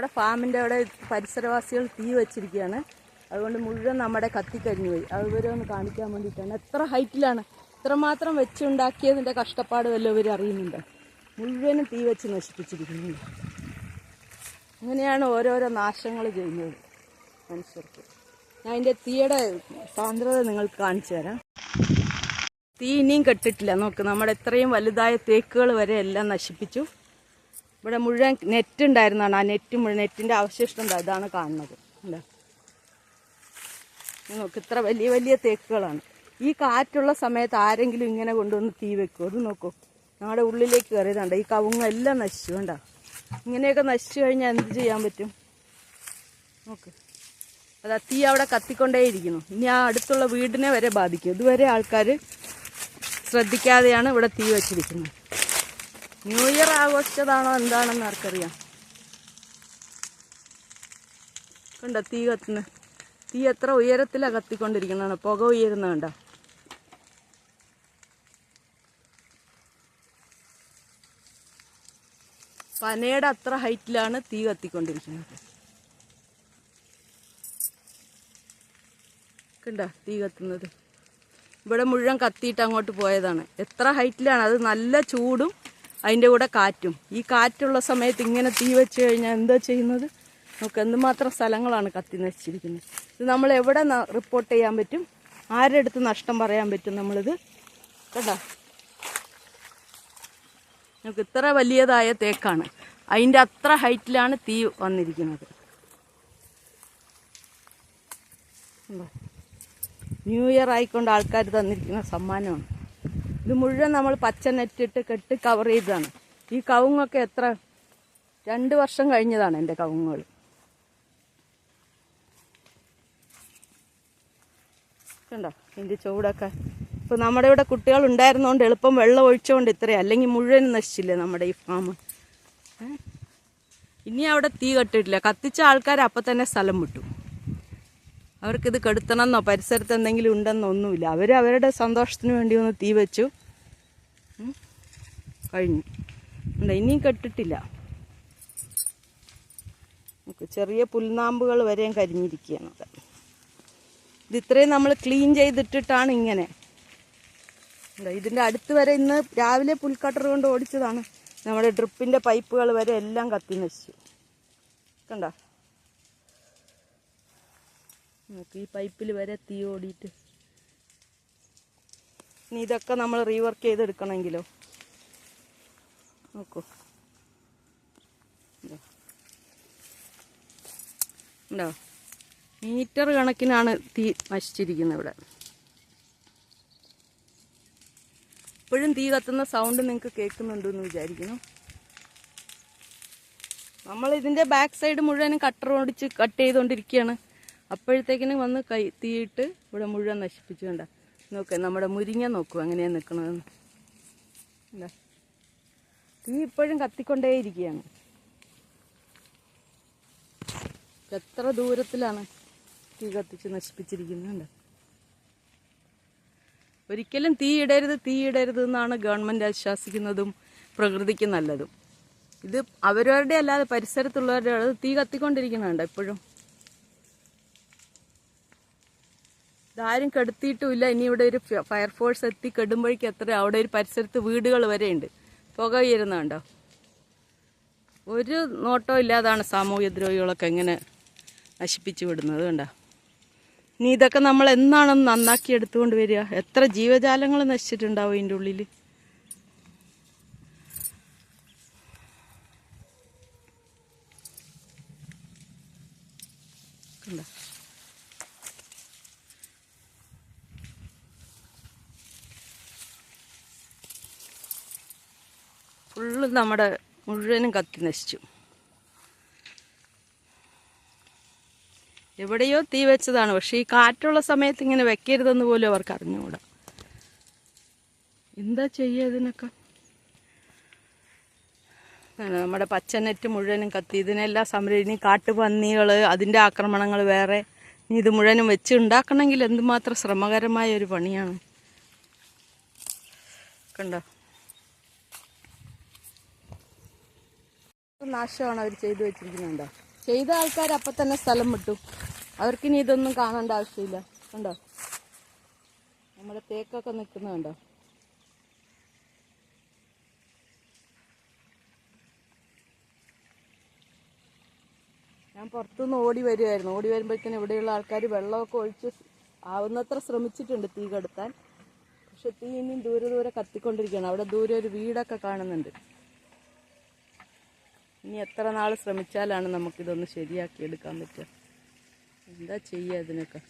നമ്മുടെ ഫാമിന്റെ അവിടെ പരിസരവാസികൾ തീ വെച്ചിരിക്കുകയാണ്. അതുകൊണ്ട് മുഴുവൻ നമ്മുടെ കത്തിക്കരിഞ്ഞു പോയി. അത് ഇവരെ ഒന്ന് കാണിക്കാൻ വേണ്ടിയിട്ടാണ്. എത്ര ഹൈറ്റിലാണ് ഇത്രമാത്രം വെച്ചുണ്ടാക്കിയതിന്റെ കഷ്ടപ്പാട് വല്ലതും ഇവർ അറിയുന്നുണ്ട്? മുഴുവനും തീ വെച്ച് നശിപ്പിച്ചിരിക്കുന്നുണ്ട് അങ്ങനെയാണ് ഓരോരോ നാശങ്ങൾ ചെയ്യുന്നത് മനുഷ്യർക്ക്. ഞാൻ അതിന്റെ തീയുടെ സാന്ദ്രത നിങ്ങൾക്ക് കാണിച്ചു തരാം. തീ ഇനിയും കെട്ടിട്ടില്ല. നോക്ക് നമ്മുടെ ഇത്രയും വലുതായ തേക്കുകൾ വരെ എല്ലാം നശിപ്പിച്ചു. ഇവിടെ മുഴുവൻ നെറ്റ് ഉണ്ടായിരുന്നതാണ് ആ നെറ്റ് മുഴുവൻ നെറ്റിന്റെ അവശിഷ്ടം ഇതാണ് കാണുന്നത്. നോക്ക് ഇത്ര വലിയ വലിയ തേക്കുകളാണ്. ഈ കാറ്റുള്ള സമയത്ത് ആരെങ്കിലും ഇങ്ങനെ കൊണ്ടുവന്ന് തീ വെക്കും അത് നോക്കൂ. ഞങ്ങളുടെ ഉള്ളിലേക്ക് കയറിയതാണ്ട. ഈ കവുങ്ങെല്ലാം നശിച്ചു വേണ്ട ഇങ്ങനെയൊക്കെ നശിച്ചു കഴിഞ്ഞാൽ എന്ത് ചെയ്യാൻ പറ്റും? നോക്ക്. അതാ തീ അവിടെ കത്തിക്കൊണ്ടേയിരിക്കുന്നു. ഇനി ആ അടുത്തുള്ള വീടിനെ വരെ ബാധിക്കും. ഇതുവരെ ആൾക്കാർ ശ്രദ്ധിക്കാതെയാണ് ഇവിടെ തീ വെച്ചിരിക്കുന്നത്. ന്യൂ ഇയർ ആഘോഷിച്ചതാണോ എന്താണെന്ന് ആർക്കറിയാം. കണ്ടോ തീ കത്തുന്ന. തീ എത്ര ഉയരത്തിലാണ് കത്തിക്കൊണ്ടിരിക്കുന്നതാണ് പുക ഉയരുന്ന കണ്ടോ. പനയുടെ അത്ര ഹൈറ്റിലാണ് തീ കത്തിക്കൊണ്ടിരിക്കുന്നത്. കണ്ട തീ കത്തുന്നത്. ഇവിടെ മുഴുവൻ കത്തിയിട്ട് അങ്ങോട്ട് പോയതാണ്. എത്ര ഹൈറ്റിലാണ്. അത് നല്ല ചൂടും അതിന്റെ കൂടെ കാറ്റും. ഈ കാറ്റുള്ള സമയത്ത് ഇങ്ങനെ തീ വെച്ച് കഴിഞ്ഞാൽ എന്താ ചെയ്യുന്നത്? നമുക്ക് എന്തുമാത്രം സ്ഥലങ്ങളാണ് കത്തി നശിച്ചിരിക്കുന്നത്. ഇത് നമ്മൾ എവിടെ റിപ്പോർട്ട് ചെയ്യാൻ പറ്റും? ആരുടെ അടുത്ത് നഷ്ടം പറയാൻ പറ്റും നമ്മളിത്? കേട്ടോ നമുക്ക് ഇത്ര വലിയതായ തേക്കാണ്. അതിന്റെ അത്ര ഹൈറ്റിലാണ് തീ വന്നിരിക്കുന്നത്? ന്യൂ ഇയർ ആയിക്കൊണ്ട് ആൾക്കാർ തന്നിരിക്കുന്ന സമ്മാനമാണ്. ഇത് മുഴുവൻ നമ്മൾ പച്ച നെറ്റിട്ട് കെട്ടി കവർ ചെയ്തതാണ്. ഈ കവുങ്ങൊക്കെ എത്ര? രണ്ട് വർഷം കഴിഞ്ഞതാണ് എന്റെ കവുങ്ങുകൾ. കണ്ടോ? ഇതിന്റെ ചൂടൊക്കെ. ഇപ്പോൾ നമ്മുടെ ഇവിടെ കുട്ടികൾ ഉണ്ടായിരുന്നതുകൊണ്ട് എളുപ്പം വെള്ളം ഒഴിച്ചുകൊണ്ട് ഇത്രയും അല്ലെങ്കിൽ മുഴുവൻ നശിച്ചില്ലേ നമ്മുടെ ഈ ഫാം ഇനി അവിടെ തീ കെട്ടിട്ടില്ല കത്തിച്ച ആൾക്കാർ അപ്പം തന്നെ സ്ഥലം വിട്ടു. അവർക്കിത് കെടുത്തണമെന്നോ പരിസരത്ത് എന്തെങ്കിലും ഉണ്ടെന്നോ ഒന്നുമില്ല. അവർ അവരുടെ സന്തോഷത്തിന് വേണ്ടി ഒന്ന് തീ വെച്ചു. കഴിഞ്ഞു. ഉണ്ട് ഇനിയും കെട്ടിട്ടില്ല. ചെറിയ പുൽനാമ്പുകൾ വരെയും കരിഞ്ഞിരിക്കുകയാണ്. അത് ഇത് ഇത്രയും നമ്മൾ ക്ലീൻ ചെയ്തിട്ടിട്ടാണ് ഇങ്ങനെ. ഇതിന്റെ അടുത്ത് വരെ ഇന്ന് രാവിലെ പുൽക്കട്ടർ കൊണ്ട് ഓടിച്ചതാണ്. നമ്മുടെ ഡ്രിപ്പിന്റെ പൈപ്പുകൾ വരെ എല്ലാം കത്തി നശിച്ചു. കണ്ടോ? നമുക്ക് ഈ പൈപ്പിൽ വരെ തീ ഓടിയിട്ട്. ഇനി ഇതൊക്കെ നമ്മൾ റീവർക്ക് ചെയ്തെടുക്കണമെങ്കിലോ? നോക്കൂ. ഉണ്ടോ മീറ്റർ കണക്കിനാണ് തീ നശിച്ചിരിക്കുന്നത് ഇവിടെ. ഇപ്പോഴും തീ കത്തുന്ന സൗണ്ട് നിങ്ങൾക്ക് കേൾക്കുന്നുണ്ടെന്ന് വിചാരിക്കുന്നു. നമ്മൾ ഇതിന്റെ ബാക്ക് സൈഡ് മുഴുവനും കട്ടർ ഓടിച്ച് കട്ട് ചെയ്തുകൊണ്ടിരിക്കുകയാണ് അപ്പോഴത്തേക്കിനും വന്ന് കൈ തീയിട്ട് ഇവിടെ മുഴുവൻ നശിപ്പിച്ചു കണ്ട. നോക്ക് നമ്മുടെ മുരിങ്ങ നോക്കൂ എങ്ങനെയാണ് നിൽക്കണതെന്ന് എന്താ തീ ഇപ്പോഴും കത്തിക്കൊണ്ടേയിരിക്കുകയാണ്. എത്ര ദൂരത്തിലാണ് തീ കത്തിച്ച് നശിപ്പിച്ചിരിക്കുന്നുണ്ട്. ഒരിക്കലും തീ ഇടരുത് തീ ഇടരുത് എന്നാണ് ഗവൺമെന്റ് ആശ്വാസിക്കുന്നതും പ്രകൃതിക്ക് നല്ലതും. ഇത് അവരവരുടെ അല്ലാതെ പരിസരത്തുള്ളവരുടെ തീ കത്തിക്കൊണ്ടിരിക്കുന്നുണ്ട് എപ്പോഴും ഇതാരും കെടുത്തിയിട്ടുമില്ല ഇനി ഇവിടെ ഒരു ഫയർഫോഴ്സ് എത്തി കെടുമ്പോഴേക്ക് എത്ര അവിടെ ഒരു പരിസരത്ത് വീടുകൾ വരെ ഉണ്ട്. പുക ഉയരുന്നുണ്ടോ? ഒരു നോട്ടവും ഇല്ലാതാണ് സാമൂഹ്യ ദ്രോഹികളൊക്കെ എങ്ങനെ നശിപ്പിച്ചു വിടുന്നത് കണ്ടോ? ഇനി ഇതൊക്കെ നമ്മൾ എന്നാണെന്ന് നന്നാക്കി എടുത്തുകൊണ്ട് വരിക. എത്ര ജീവജാലങ്ങൾ നശിച്ചിട്ടുണ്ടാവും ഇതിന്റെ ഉള്ളിൽ കണ്ടോ? ഫുള്ള് നമ്മുടെ മുഴുവനും കത്തി നശിച്ചു. എവിടെയോ തീ വെച്ചതാണ്. പക്ഷെ ഈ കാറ്റുള്ള സമയത്ത് ഇങ്ങനെ വെക്കരുതെന്ന് പോലും അവർക്ക് അറിഞ്ഞുകൂടാ. എന്താ ചെയ്യുക ഇതിനൊക്കെ? നമ്മുടെ പച്ചനെറ്റ് മുഴുവനും കത്തി. ഇതിനെല്ലാം സംരക്ഷണി ഇനി കാട്ടുപന്നികൾ അതിന്റെ ആക്രമണങ്ങൾ വേറെ. ഇത് മുഴുവനും വെച്ച് ഉണ്ടാക്കണമെങ്കിൽ എന്തുമാത്രം ശ്രമകരമായ ഒരു പണിയാണ്. കണ്ടോ? നാശമാണ് അവർ ചെയ്തു വെച്ചിരിക്കുന്നുണ്ടോ? ചെയ്ത ആൾക്കാർ അപ്പം തന്നെ സ്ഥലം വിട്ടു. അവർക്കിനി ഇതൊന്നും കാണേണ്ട ആവശ്യമില്ല. കണ്ടോ? നമ്മുടെ തേക്കൊക്കെ നിൽക്കുന്നുണ്ടോ ഞാൻ പുറത്തുനിന്ന് ഓടി വരുമായിരുന്നു ഓടി വരുമ്പോഴത്തേനും ഇവിടെയുള്ള ആൾക്കാർ വെള്ളമൊക്കെ ഒഴിച്ച് ആവുന്നത്ര ശ്രമിച്ചിട്ടുണ്ട് തീ കെടുത്താൻ. പക്ഷെ തീ ഇനിയും ദൂരെ ദൂരെ കത്തിക്കൊണ്ടിരിക്കുകയാണ്. അവിടെ ദൂരെ ഒരു വീടൊക്കെ കാണുന്നുണ്ട്. ഇനി എത്ര നാൾ ശ്രമിച്ചാലാണ് നമുക്കിതൊന്ന് ശരിയാക്കി എടുക്കാൻ പറ്റുക? എന്താ ചെയ്യുക ഇതിനൊക്കെ?